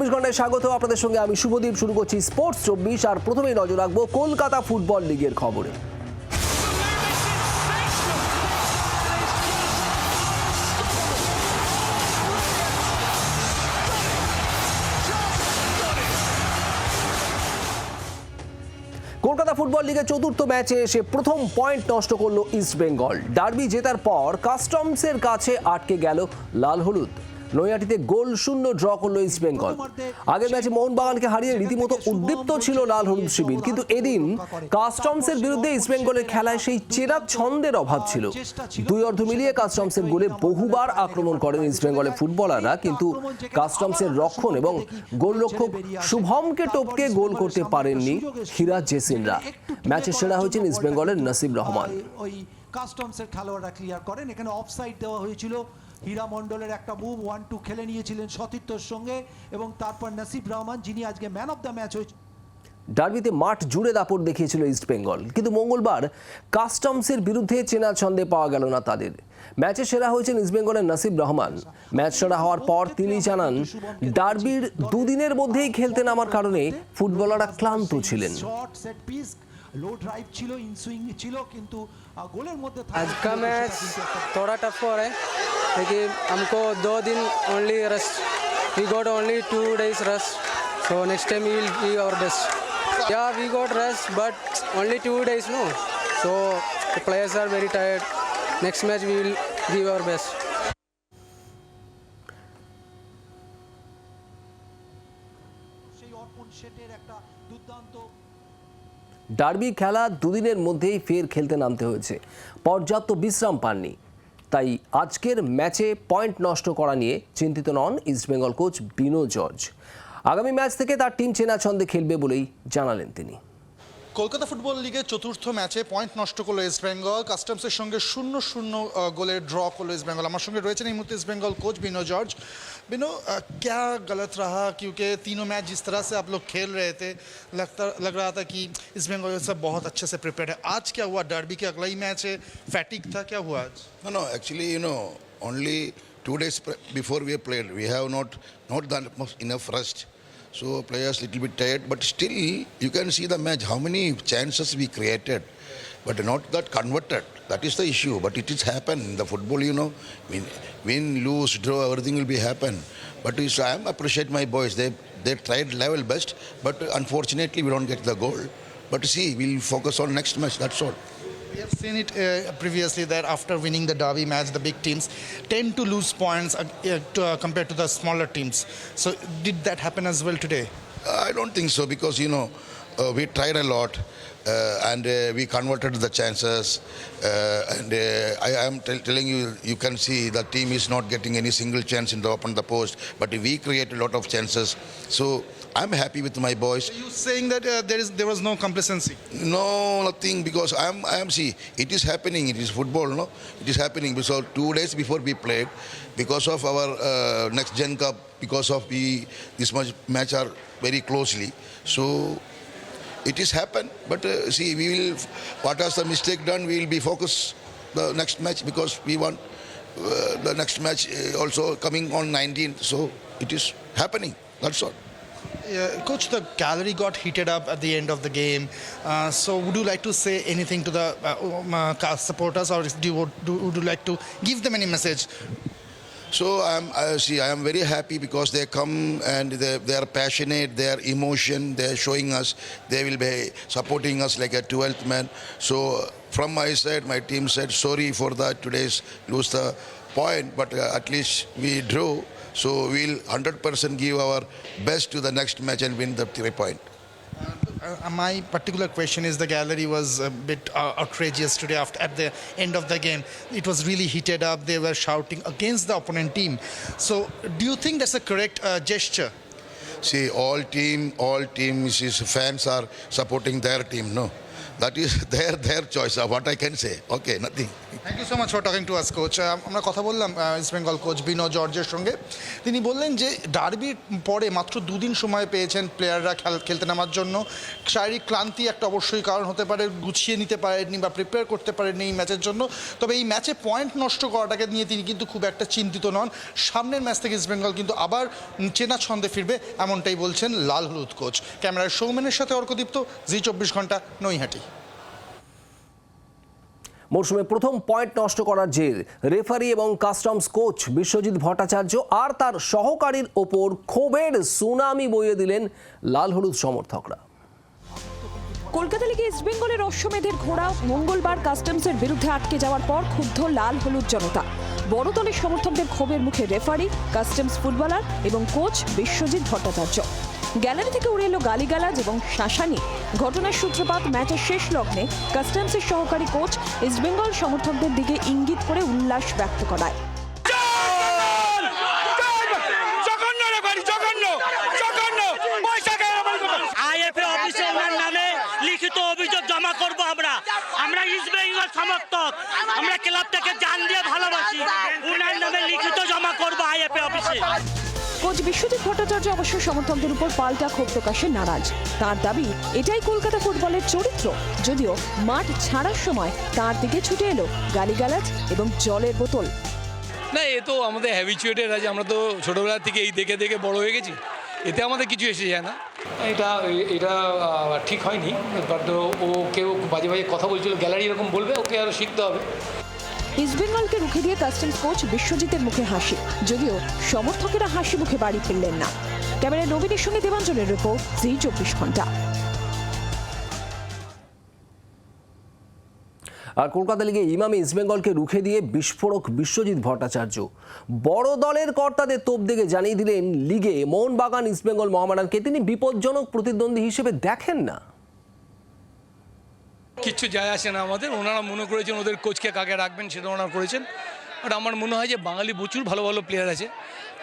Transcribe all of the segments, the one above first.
চব্বিশ ঘন্টায় স্বাগত। আপনাদের সঙ্গে আমি শুভদীপ। শুরু করছি স্পোর্টস চব্বিশ আর প্রথমেই নজর রাখব কলকাতা ফুটবল লিগের খবরে। কলকাতা ফুটবল লিগের চতুর্থ ম্যাচে এসে প্রথম পয়েন্ট নষ্ট করল ইস্ট বেঙ্গল। ডার্বি জেতার পর কাস্টমসের কাছে আটকে গেল লাল হলুদ। নৈয়াটিতে গোল শূন্য ড্র করল ইস্ট বেঙ্গল। আগের ম্যাচে মোহনবাগানকে হারিয়ে রীতিমতো উদ্দীপ্ত ছিল লাল হলুদ শিবির। কিন্তু এদিন কাস্টমসের বিরুদ্ধে ইস্ট বেঙ্গলের খেলায় সেই চেরা ছন্দের অভাব ছিল। দুই অর্ধ মিলিয়ে কাস্টমসের গোলে বহুবার আক্রমণ করেন ইস্ট বেঙ্গলের ফুটবলাররা। কিন্তু কাস্টমসের রক্ষণ এবং গোলরক্ষক শুভমকে টপকে গোল করতে পারেননি হিরাজ জেসিনরা। ম্যাচে সেরা হয়েছেন ইস্ট বেঙ্গলের নসিব রহমান। কাস্টমসের খেলোয়াড়রা ক্লিয়ার করেন। এখানে অফসাইড দেওয়া হয়েছিল। হীরা মণ্ডলের একটা মুভ ওয়ান টু খেলে নিয়েছিলেন সতীর্থর সঙ্গে এবং তারপর নাসিব রহমান যিনি আজকে ম্যান অফ দ্য ম্যাচ হয়েছে। ডার্বিতে মাঠ জুড়ে দাপট দেখিয়েছিল ইস্ট বেঙ্গল কিন্তু মঙ্গলবার কাস্টমসের বিরুদ্ধে চেনা ছন্দে পাওয়া গেল না তাদের। ম্যাচে সেরা হয়েছেন ইস্ট বেঙ্গলের নাসিব রহমান। ম্যাচ সেরা হওয়ার পর তিনি জানান ডার্বির দুদিনের মধ্যেই খেলতে নামার কারণে ফুটবলাররা ক্লান্ত ছিলেন। short set piece low drive ছিল ইনসুইং ছিল কিন্তু আহ, গোলের মধ্যে থাকা आज का मैच थोड़ा टफ हो रहा है लेकिन हमको दो दिन only rest we got only two days rest so next time we will give our best yeah we got rest but only two days no so the players are very tired next match we will give our best সেই অর্পণ শেটের একটা দুর্দান্ত derby খেলা দুদিনের মধ্যেই ফের খেলতে নামতে হয়েছে। পর্যাপ্ত বিশ্রাম পাননি। তাই আজকের ম্যাচে পয়েন্ট নষ্ট করা নিয়ে চিন্তিত নন ইস্টবেঙ্গল কোচ বিনো জর্জ। আগামী ম্যাচ থেকে তার টিম চেনা ছন্দে খেলবে বলেই জানালেন তিনি। কলকাতা ফুটবল লিগের চতুর্থ ম্যাচে পয়েন্ট নষ্ট করলো ইস্ট বেঙ্গল কাস্টমসের সঙ্গে শূন্য শূন্য আহ, গোলে ড্র করলো ইস্ট বেঙ্গল আমার সঙ্গে রয়েছেন এই মুহূর্তে इस्ट बंगाल कोच बिनो जॉर्ज बिनो अ, क्या गलत रहा क्योंकि तीनों मैच जिस तरह से आप लोग खेल रहे थे लगता लग रहा था कि इस्ट बंगाल सब बहुत अच्छे से प्रिपेयर्ड है आज क्या हुआ डर्बी के अगला ही मैच है फैटिक था क्या हुआ आज No, no. Actually, you know, only two days pre- before we played, we have not not done much enough rest. So players little bit tired, but still you can see the match. How many chances we created, but not that converted. That is the issue. But it is happen in the football. You know, win, win, lose, draw, everything will be happen. But I am appreciate my boys. They they tried level best, but unfortunately we don't get the goal. But see, we'll focus on next match. That's all. We have seen it uh, previously that after winning the derby match, the big teams tend to lose points uh, uh, to, uh, compared to the smaller teams. So, did that happen as well today? I don't think so because you know uh, we tried a lot uh, and uh, we converted the chances uh, and uh, I am tell telling you you can see the team is not getting any single chance in the open the post but we create a lot of chances so I'm happy with my boys. Are you saying that uh, there is there was no complacency? no nothing because I am I am see it is happening it is football no? It is happening because two days before we played because of our uh, next gen cup because of we this much match are very closely. So it is happen but uh, see we will what has the mistake done we will be focused the next match because we want uh, the next match uh, also coming on 19th so it is happening that's all Uh, Coach, the gallery got heated up at the end of the game. Uh, so, would you like to say anything to the uh, um, uh, supporters, or do you, do, would you like to give them any message? So I'm I see I am very happy because they come and they, they are passionate, they are emotion, they are showing us, they will be supporting us like a 12th man. So from my side, my team said sorry for that today's lose the point, but uh, at least we drew. So we'll 100% give our best to the next match and win the three point. Uh, my particular question is the gallery was a bit uh, outrageous today after at the end of the game. It was really heated up. They were shouting against the opponent team. So, do you think that's a correct uh, gesture? See, all team, all teams, is fans are supporting their team. No, that is their their choice of what I can say. Okay, nothing. Thank you so much for talking to us coach আমরা কথা বললাম east Bengal coach বিনো জর্জের সঙ্গে। তিনি বললেন যে ডার্বির পরে মাত্র দুদিন সময় পেয়েছেন প্লেয়াররা খেলতে নামার জন্য। শারীরিক ক্লান্তি একটা অবশ্যই কারণ হতে পারে গুছিয়ে নিতে পারেননি বা প্রিপেয়ার করতে পারেননি এই ম্যাচের জন্য। তবে এই ম্যাচে পয়েন্ট নষ্ট করাটাকে নিয়ে তিনি কিন্তু খুব একটা চিন্তিত নন। সামনের ম্যাচ থেকে ইস্ট বেঙ্গল কিন্তু আবার চেনা ছন্দে ফিরবে এমনটাই বলছেন লাল হলুদ কোচ ক্যামেরার সৌমেনের সাথে অর্কদীপ্ত জি চব্বিশ ঘণ্টা নৈহাটি। মরশুমে প্রথম পয়েন্ট নষ্ট করার জের। রেফারি এবং কাস্টমস কোচ বিশ্বজিৎ ভট্টাচার্য আর তার সহকারীর ওপর ক্ষোভের সুনামি বইয়ে দিলেন লাল হলুদ সমর্থকরা। কলকাতা লিগে ইস্টবেঙ্গলের অশ্বমেধের ঘোড়া মঙ্গলবার কাস্টমসের বিরুদ্ধে আটকে যাওয়ার পর ক্ষুব্ধ লাল হলুদ জনতা। বড় দলের সমর্থকদের ক্ষোভের মুখে রেফারি, কাস্টমস ফুটবলার এবং কোচ বিশ্বজিৎ ভট্টাচার্য। গ্যালারি থেকে উড়ে এলো গালিগালাজ এবং শাসানি। ঘটনার সূত্রপাত ম্যাচের শেষ লগ্নে কাস্টমসের সহকারী কোচ ইস্টবেঙ্গল সমর্থকদের দিকে ইঙ্গিত করে উল্লাস ব্যক্ত করায়। লিখিত অভিযোগ জমা করব আমরা। আমরা ইস্ট সমর্থক। আমরা ক্লাব থেকে জান দিয়ে ভালোবাসি। ওনার নামে লিখিত জমা করব আইএফএ অফিসে। কোচ বিশ্বজিৎ ভট্টাচার্য অবশ্য সমর্থকদের উপর পাল্টা ক্ষোভ প্রকাশে নারাজ। তার দাবি এটাই কলকাতা ফুটবলের চরিত্র। যদিও মাঠ ছাড়ার সময় তার দিকে ছুটে এলো গালিগালাজ এবং জলের বোতল। না এ তো আমাদের হ্যাবিচুয়েটেড আছে আমরা তো ছোটোবেলা থেকে এই দেখে দেখে বড় হয়ে গেছি। এতে আমাদের কিছু এসে যায় না। এটা এটা ঠিক হয়নি বাট ও কেউ বাজে বাজে কথা বলছিল গ্যালারি এরকম বলবে ওকে আরও শিখতে হবে। ইস্টবেঙ্গলকে রুখে দিয়ে কাস্টমস কোচ বিশ্বজিতের মুখে হাসি। যদিও সমর্থকেরা হাসি মুখে বাড়ি ফিরলেন না। ক্যামেরায় নবীনের সঙ্গে দেবাঞ্জনের রিপোর্ট জি চব্বিশ ঘণ্টা। আর কলকাতা লিগে ইমামে ইস্টবেঙ্গলকে রুখে দিয়ে বিস্ফোরক বিশ্বজিৎ ভট্টাচার্য। বড় দলের কর্তাদের তোপ দিকে জানিয়ে দিলেন, লিগে মোহনবাগান ইস্টবেঙ্গল মহামারানকে তিনি বিপজ্জনক প্রতিদ্বন্দ্বী হিসেবে দেখেন না। কিচ্ছু যায় আসে না আমাদের। ওনারা মনে করেছেন ওদের কোচকে কাকে রাখবেন সেটা ওনারা করেছেন। বাট আমার মনে হয় যে বাঙালি প্রচুর ভালো ভালো প্লেয়ার আছে।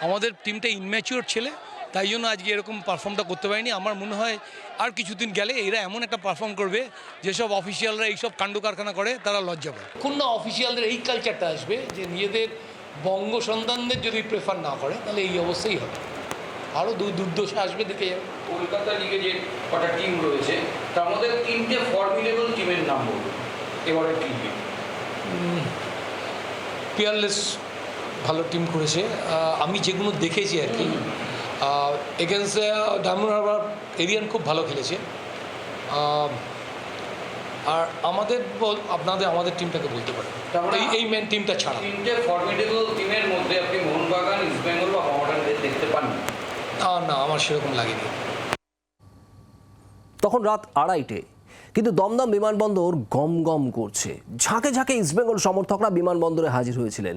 আমাদের টিমটা ইনম্যাচিওর ছেলে, তাই জন্য আজকে এরকম পারফর্মটা করতে পারিনি। আমার মনে হয় আর কিছুদিন গেলে এরা এমন একটা পারফর্ম করবে, যেসব অফিসিয়ালরা এইসব কাণ্ড কারখানা করে, তারা লজ্জা পায়। কোন না অফিসিয়ালদের এই কালচারটা আসবে, যে নিজেদের বঙ্গ সন্তানদের যদি প্রেফার না করে, তাহলে এই অবস্থাই হবে। আরও দু দুর্দশা আসবে দেখে যাবে। কলকাতা লিগে যে কটা টিম রয়েছে তার মধ্যে তিনটে ফর্মিডেবল টিমের নাম বলুন। এবারের টিমে পিয়ারলেস ভালো টিম করেছে। আমি যেগুলো দেখেছি আর কি এগেনস্ট ডায়মন্ড হারবার এরিয়ান খুব ভালো খেলেছে। আর আমাদের বল- আপনাদের আমাদের টিমটাকে বলতে পারেন। এই এই মেন টিমটা ছাড়া। তিনটে ফর্মিডেবল টিমের মধ্যে আপনি মোহনবাগান ইস্টবেঙ্গল বা মহামেডানদের দেখতে পান। আমার সেরকম লাগেনি। তখন রাত আড়াইটে, কিন্তু দমদম বিমানবন্দর গম গম করছে। ঝাঁকে ঝাঁকে ইস্টবেঙ্গল সমর্থকরা বিমানবন্দরে হাজির হয়েছিলেন।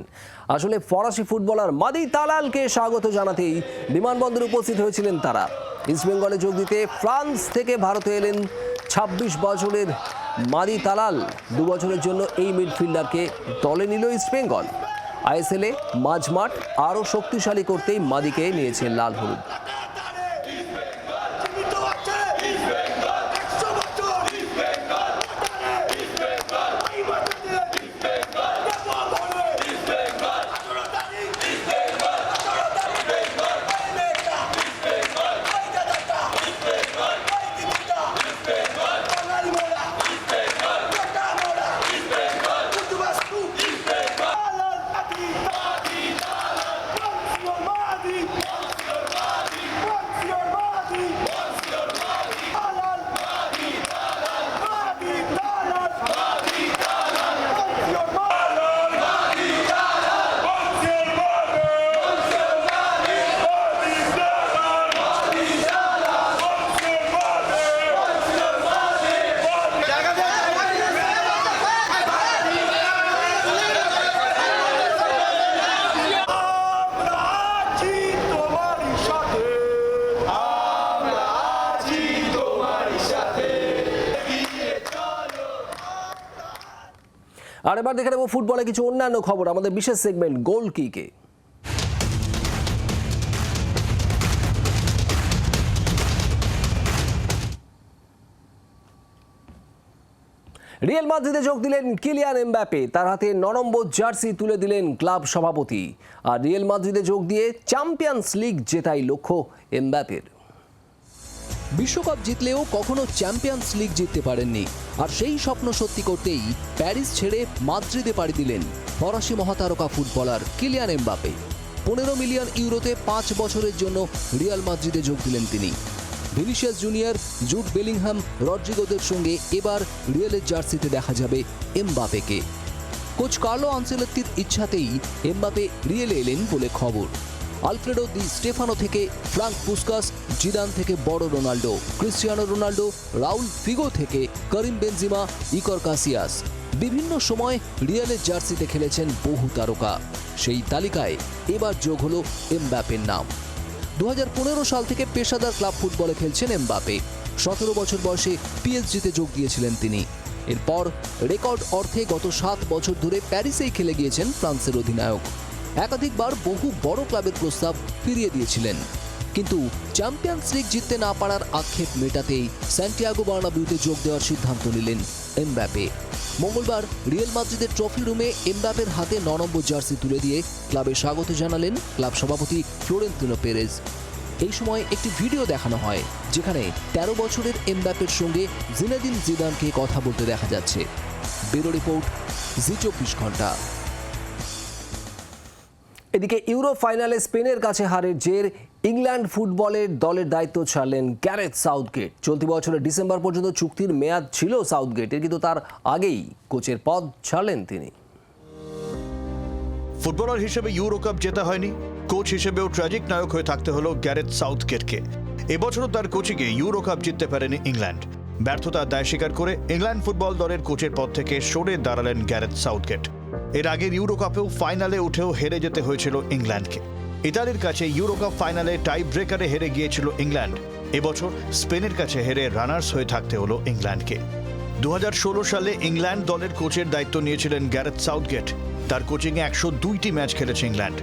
আসলে ফরাসি ফুটবলার মাদি তালালকে স্বাগত জানাতেই বিমানবন্দরে উপস্থিত হয়েছিলেন তারা। ইস্টবেঙ্গলে যোগ দিতে ফ্রান্স থেকে ভারতে এলেন ছাব্বিশ বছরের মাদি তালাল। দু বছরের জন্য এই মিডফিল্ডারকে দলে নিল ইস্টবেঙ্গল আইএসএলে মাঝমাঠ আরও শক্তিশালী করতেই মাদিকে নিয়েছে লাল হলুদ। আর এবার দেখে নেব ফুটবলে কিছু অন্যান্য খবর, আমাদের বিশেষ সেগমেন্ট গোল কিকে রিয়েল মাদ্রিদে যোগ দিলেন কিলিয়ান এমবাপে, তার হাতে ন নম্বর জার্সি তুলে দিলেন ক্লাব সভাপতি। আর রিয়েল মাদ্রিদে যোগ দিয়ে চ্যাম্পিয়ন্স লিগ জেতাই লক্ষ্য এমবাপের। বিশ্বকাপ জিতলেও কখনো চ্যাম্পিয়ন্স লিগ জিততে পারেননি। আর সেই স্বপ্ন সত্যি করতেই প্যারিস ছেড়ে মাদ্রিদে পাড়ি দিলেন ফরাসি মহাতারকা ফুটবলার কিলিয়ান এমবাপে পনেরো মিলিয়ন ইউরোতে পাঁচ বছরের জন্য রিয়াল মাদ্রিদে যোগ দিলেন তিনি। ভিনিসিয়াস জুনিয়র জুট বেলিংহাম রড্রিগোদের সঙ্গে এবার রিয়ালের জার্সিতে দেখা যাবে এমবাপেকে কোচ কার্লো আনসেলত্তির ইচ্ছাতেই এমবাপে রিয়েলে এলেন বলে খবর। আলফ্রেডো দি স্টেফানো থেকে ফ্রাঙ্ক পুস্কাস, জিদান থেকে বড় Ronaldo Cristiano Ronaldo, Raul Figo থেকে করিম বেনজিমা, ইকর কাসিয়াস। বিভিন্ন সময় রিয়ালের জার্সিতে খেলেছেন বহু তারকা। সেই তালিকায় এবার যোগ হলো এমবাপের নাম। দু হাজার পনেরো সাল থেকে পেশাদার ক্লাব ফুটবলে খেলছেন এমবাপে। সতেরো বছর বয়সে পিএসজিতে যোগ দিয়েছিলেন তিনি। এরপর রেকর্ড অর্থে গত সাত বছর ধরে প্যারিসেই খেলে গিয়েছেন ফ্রান্সের অধিনায়ক। একাধিকবার বহু বড় ক্লাবের প্রস্তাব ফিরিয়ে দিয়েছিলেন। কিন্তু চ্যাম্পিয়ন্স লিগ জিততে না পারার আক্ষেপ মেটাতেই স্যান্টিয়াগো বার্নাবিউতে যোগ দেওয়ার সিদ্ধান্ত নিলেন এমবাপে মঙ্গলবার রিয়েল মাদ্রিদের ট্রফি রুমে এমব্যাপের হাতে ন নম্বর জার্সি তুলে দিয়ে ক্লাবে স্বাগত জানালেন ক্লাব সভাপতি ফ্লোরেন্তিনো পেরেজ এই সময় একটি ভিডিও দেখানো হয়, যেখানে তেরো বছরের এমব্যাপের সঙ্গে জিনেদিন জিদানকে কথা বলতে দেখা যাচ্ছে। ব্যুরো রিপোর্ট, জি চব্বিশ ঘণ্টা। এদিকে ইউরো ফাইনালে স্পেনের কাছে হারের জের ইংল্যান্ড ফুটবলের দলের দায়িত্ব ছাড়লেন গ্যারেথ সাউথগেট। চলতি বছরের ডিসেম্বর পর্যন্ত চুক্তির মেয়াদ ছিল সাউথগেটের, কিন্তু তার আগেই কোচের পদ ছাড়লেন তিনি। ফুটবলার হিসেবে ইউরো কাপ জেতা হয়নি, কোচ হিসেবেও ট্র্যাজিক নায়ক হয়ে থাকতে হলো গ্যারেথ সাউথগেটকে। এবছরও তার কোচিংয়ে ইউরো কাপ জিততে পারেনি ইংল্যান্ড। ব্যর্থতার দায় স্বীকার করে ইংল্যান্ড ফুটবল দলের কোচের পদ থেকে সরে দাঁড়ালেন গ্যারেথ সাউথগেট। এর আগের ইউরো কাপেও ফাইনালে উঠেও হেরে যেতে হয়েছিল ইংল্যান্ডকে। ইতালির কাছে ইউরো কাপ ফাইনালে টাই ব্রেকারে হেরে গিয়েছিল ইংল্যান্ড। এবছর স্পেনের কাছে হেরে রানার্স হয়ে থাকতে হলো ইংল্যান্ডকে। দু হাজার ষোলো সালে ইংল্যান্ড দলের কোচের দায়িত্ব নিয়েছিলেন গ্যারেথ সাউথগেট। তার কোচিংয়ে একশো দুইটি ম্যাচ খেলেছে ইংল্যান্ড।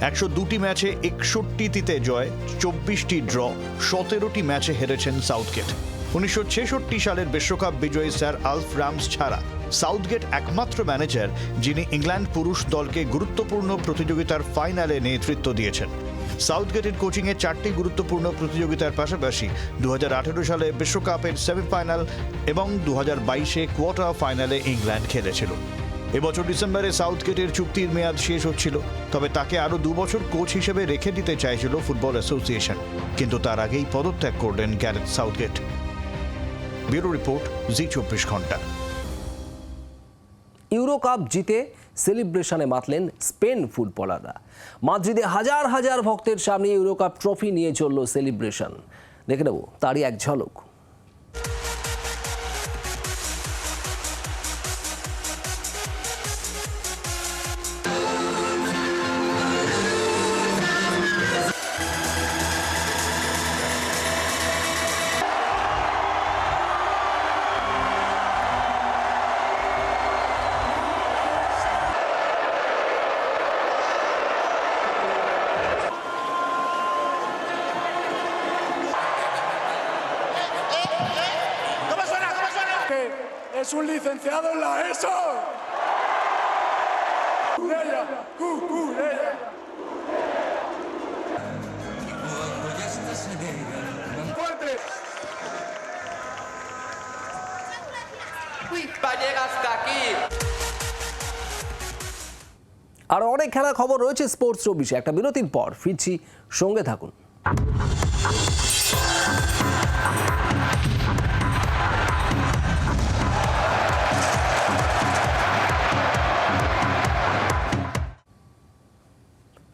একশো দুটি ম্যাচে একষট্টিটিতে জয়, চব্বিশটি ড্র, সতেরোটি ম্যাচে হেরেছেন সাউথগেট। উনিশশো ছেষট্টি সালের বিশ্বকাপ বিজয়ী স্যার আলফ রামস ছাড়া সাউথগেট একমাত্র ম্যানেজার, যিনি ইংল্যান্ড পুরুষ দলকে গুরুত্বপূর্ণ প্রতিযোগিতার ফাইনালে নেতৃত্ব দিয়েছেন। সাউথগেটের কোচিংয়ে চারটি গুরুত্বপূর্ণ প্রতিযোগিতার পাশাপাশি দু হাজার আঠেরো সালে বিশ্বকাপের সেমিফাইনাল এবং দু হাজার বাইশে কোয়ার্টার ফাইনালে ইংল্যান্ড খেলেছিল। এবছর ডিসেম্বরে সাউথগেটের চুক্তির মেয়াদ শেষ হচ্ছিল, তবে তাকে আরও বছর কোচ হিসেবে রেখে দিতে চাইছিল ফুটবল অ্যাসোসিয়েশন। কিন্তু তার আগেই পদত্যাগ করলেন Gareth Southgate. Bureau report, Zee চব্বিশ ঘণ্টা। ইউরো কাপ জিতে সেলিব্রেশনে মাতলেন স্পেন ফুটবলাররা। মাদ্রিদে হাজার হাজার ভক্তের সামনে ইউরো কাপ ট্রফি নিয়ে চলল সেলিব্রেশন। দেখে নেব তারই এক ঝলক। es un licenciado en la ESO. ¡Cucurella! ¡Cucurella! আরও অনেক খেলার খবর রয়েছে স্পোর্টস চব্বিশে একটা বিরতির পর ফিরছি সঙ্গে থাকুন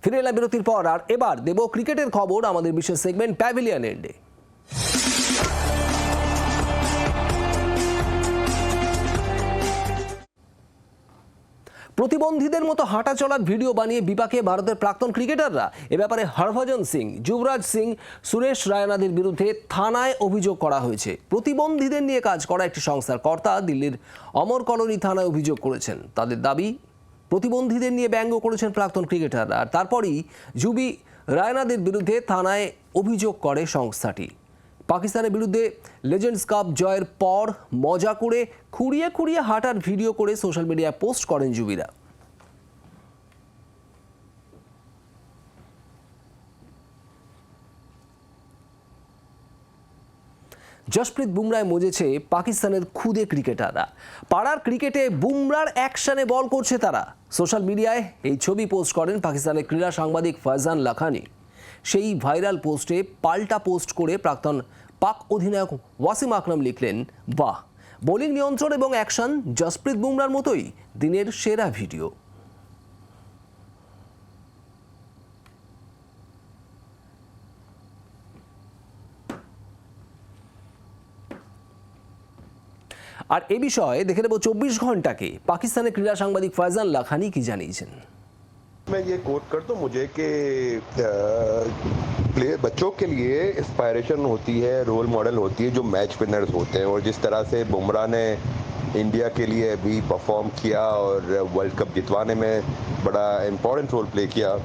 ফিরে এলাম বিরতির পর, আর এবার দেব ক্রিকেটের খবর আমাদের বিশেষ সেগমেন্ট প্যাভিলিয়ন এন্ডে প্রতিবন্ধীদের মতো হাঁটা চলার ভিডিও বানিয়ে বিপাকে ভারতের প্রাক্তন ক্রিকেটাররা, এ ব্যাপারে হরভজন সিং, যুবরাজ সিং, সুরেশ রায়নাদের বিরুদ্ধে থানায় অভিযোগ করা হয়েছে। প্রতিবন্ধীদের নিয়ে কাজ করা একটি সংস্থার কর্তা দিল্লির অমর কলোনি থানায় অভিযোগ করেছেন। তাদের দাবি প্রতিবন্ধীদের নিয়ে ব্যঙ্গ করেছেন প্রাক্তন ক্রিকেটার আর তারপরই জুবি রায়নাদের বিরুদ্ধে থানায় অভিযোগ করে সংস্থাটি। পাকিস্তানের বিরুদ্ধে লেজেন্ডস কাপ জয়ের পর মজা করে খুঁড়িয়ে খুঁড়িয়ে হাঁটার ভিডিও করে সোশ্যাল মিডিয়ায় পোস্ট করেন যুবিরা জসপ্রীত বুমরায় মজেছে পাকিস্তানের খুদে ক্রিকেটাররা। পাড়ার ক্রিকেটে বুমরার অ্যাকশনে বল করছে তারা। সোশ্যাল মিডিয়ায় এই ছবি পোস্ট করেন পাকিস্তানের ক্রীড়া সাংবাদিক ফয়জান লাখানি। সেই ভাইরাল পোস্টে পাল্টা পোস্ট করে প্রাক্তন পাক অধিনায়ক ওয়াসিম আকরাম লিখলেন, বাহ! বোলিং নিয়ন্ত্রণ এবং অ্যাকশন জসপ্রীত বুমরার মতোই দিনের সেরা ভিডিও। আর এ বিষয়ে দেখে নেব চব্বিশ ঘন্টাকে পাকিস্তানের ক্রীড়া সাংবাদিক ফয়জান লাখানি কি জানিয়েছেন मैं ये कोट कर दूं मुझे कि प्लेयर बच्चों के लिए इंस्पायरेशन होती है रोल मॉडल होती है जो मैच विनर्स होते हैं और जिस तरह से बुमराह ने इंडिया के लिए भी परफॉर्म किया और वर्ल्ड कप जितवाने में बड़ा इम्पोर्टेंट रोल प्ले किया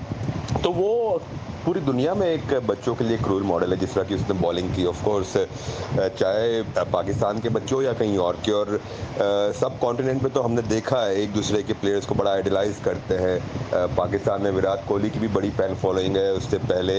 तो वो पूरी दुनिया में एक बच्चों के लिए एक रोल मॉडल है, जिस तरह की उसने बॉलिंग की ऑफ़ कोर्स चाहे पाकिस्तान के बच्चों या कहीं और के, और सब कॉन्टिनेंट पे तो हमने देखा है, एक दूसरे के प्लेयर्स को बड़ा आइडलाइज करते हैं। पाकिस्तान में विराट कोहली की भी बड़ी फ़ैन फॉलोइंग है, उससे पहले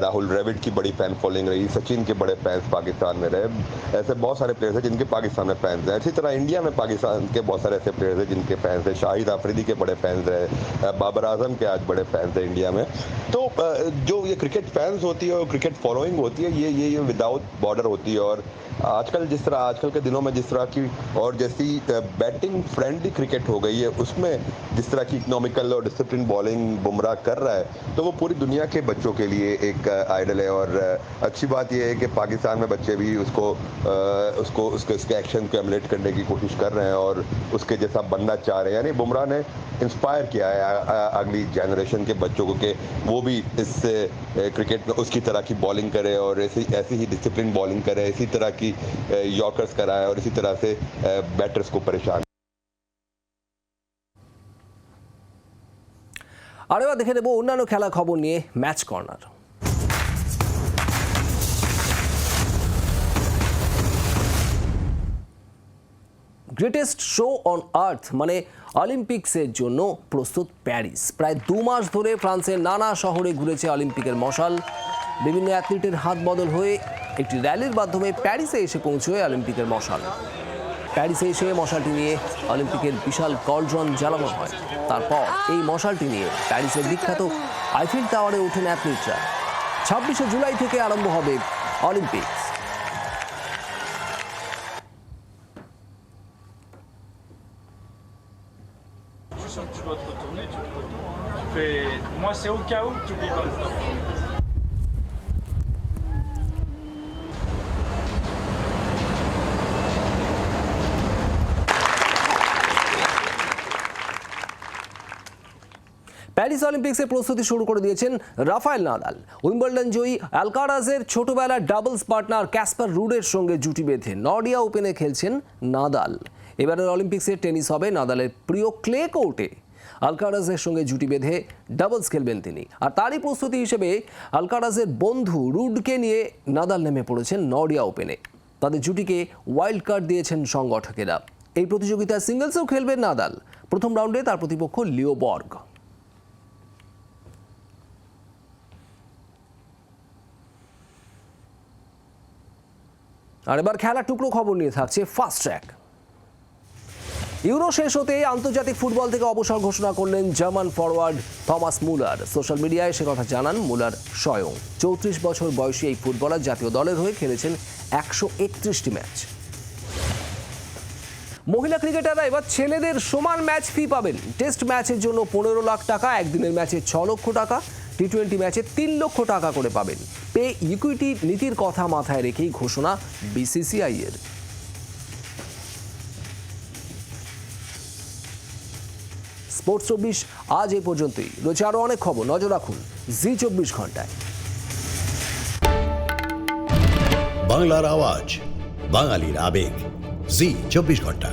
राहुल द्रविड की बड़ी फ़ैन फॉलोइंग रही, सचिन के बड़े फैंस पाकिस्तान में रहे। ऐसे बहुत सारे प्लेयर्स हैं जिनके पाकिस्तान में फैंस हैं। इसी तरह इंडिया में पाकिस्तान के बहुत सारे ऐसे प्लेयर्स हैं जिनके फैंस हैं। शाहिद आफरीदी के बड़े फैंस रहे बाबर आज़म के आज बड़े फैंस हैं इंडिया में। तो जो ये क्रिकेट फैंस होती है और क्रिकेट फॉलोइंग होती है ये ये, ये विदाउट बॉर्डर होती है और आजकल जिस तरह आजकल के दिनों में जिस तरह की और जैसी बैटिंग फ्रेंडली क्रिकेट हो गई है उसमें जिस तरह की इकोनॉमिकल और डिसिप्लिन बॉलिंग बुमराह कर रहा है तो वो पूरी दुनिया के बच्चों के लिए एक आइडल है और अच्छी बात यह है कि पाकिस्तान में बच्चे भी उसको उसको उसके उसके एक्शन को एमुलेट करने की कोशिश कर रहे हैं और उसके जैसा बनना चाह रहे हैं। यानी बुमराह ने इंस्पायर किया है अगली जनरेशन के बच्चों को कि वो भी इससे क्रिकेट में उसकी तरह की बॉलिंग करे और ऐसी ऐसी ही डिसिप्लिन बॉलिंग करे इसी तरह की यॉर्कर्स कराए और इसी तरह से बैटर्स को परेशान আর এবার দেখে নেব অন্যান্য খেলা খবর নিয়ে match corner greatest show on earth মানে অলিম্পিক্সের জন্য প্রস্তুত প্যারিস। প্রায় দু মাস ধরে ফ্রান্সের নানা শহরে ঘুরেছে অলিম্পিকের মশাল। বিভিন্ন অ্যাথলিটের হাত বদল হয়ে একটি র্যালির মাধ্যমে প্যারিসে এসে পৌঁছয় অলিম্পিকের মশাল। প্যারিসে এসে মশালটি নিয়ে অলিম্পিকের বিশাল কলড্রন জ্বালানো হয়। তারপর এই মশালটি নিয়ে প্যারিসের বিখ্যাত আইফিল টাওয়ারে ওঠেন অ্যাথলিটরা। ছাব্বিশে জুলাই থেকে আরম্ভ হবে Olympics. Tu dois te retourner, tu te retournes. Tu fais... Moi, c'est au cas où que tu oublies pas le stop. Paris অলিম্পিক্সের প্রস্তুতি শুরু করে দিয়েছেন রাফায়েল নাদাল উইম্বলডন জয়ী অ্যালকারাজের ছোটবেলার ডাবলস পার্টনার ক্যাসপার রুডের সঙ্গে জুটি বেঁধে নডিয়া ওপেনে খেলছেন নাদাল এবারের অলিম্পিক্সের টেনিস হবে নাদালের প্রিয় ক্লে কোর্টে। আলকারাজের সঙ্গে জুটি বেঁধে ডাবলস খেলবেন তিনি। আর তারই প্রস্তুতি হিসেবে আলকারাজের বন্ধু রুডকে নিয়ে নাদাল নেমে পড়েছেন নর্ডিয়া ওপেনে। তাদের জুটিকে ওয়াইল্ড কার্ড দিয়েছেন সংগঠকেরা। এই প্রতিযোগিতায় সিঙ্গলসেও খেলবেন নাদাল। প্রথম রাউন্ডে তার প্রতিপক্ষ লিও বর্গ। আর এবার খেলার টুকরো খবর নিয়ে থাকছে ফাস্ট ট্র্যাক। ইউরো শেষ হতে আন্তর্জাতিক ফুটবল থেকে অবসর ঘোষণা করলেন German forward Thomas Muller. Social মিডিয়ায় সে কথা জানান মুলার স্বয়ং। চৌত্রিশ বছর বয়সী এই ফুটবলার জাতীয় দলের হয়ে খেলেছেন একশো একত্রিশটি ম্যাচ। মহিলা ক্রিকেটাররা এবার ছেলেদের সমান ম্যাচ ফি পাবেন। টেস্ট ম্যাচের জন্য পনেরো লাখ টাকা, একদিনের ম্যাচে ছ লক্ষ টাকা টি টোয়েন্টি ম্যাচে তিন লক্ষ টাকা করে পাবেন। পে ইকুইটি নীতির কথা মাথায় রেখেই ঘোষণা বিসিসিআই এর স্পোর্টস চব্বিশ আজ এই পর্যন্তই। রয়েছে আরও অনেক খবর। নজর রাখুন জি চব্বিশ ঘন্টায়। বাংলার আওয়াজ, বাঙালির আবেগ। জি চব্বিশ ঘণ্টা।